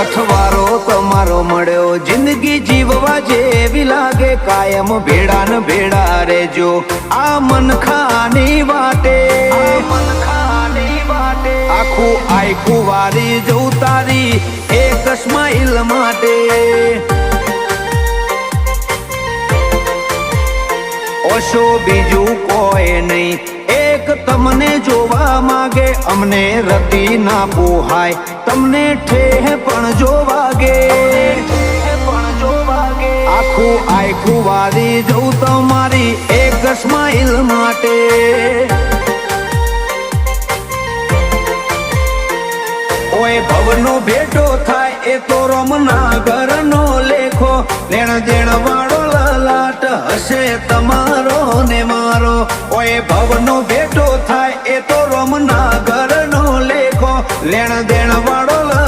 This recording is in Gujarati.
અઠવારો તમારો મળ્યો. જિંદગી જીવવા જેવી લાગે. કાયમ ભેડા ને ભેડા રેજો આ મન ખાની વાટે. આખું આખું વારી જવું તારી. એક સ્માઈલ માટે. ઓશો બીજું કોઈ નહીં. એક તમને જોવા માગે, અમને રતી ના પોહાય. તમને ઠેહ પણ જો વાગે. આખું આખું વારી જવું તમારી એક સ્માઈલ માટે. ભવનો ભેટો થાય, એ તો રમના ઘરનો લેખો. લેણ દેણ વાળો લલાટ હશે તમારો. ભવનો ભેટો થાય એ તો રમના ઘરનો લેખો. લેણ દેણ વાળો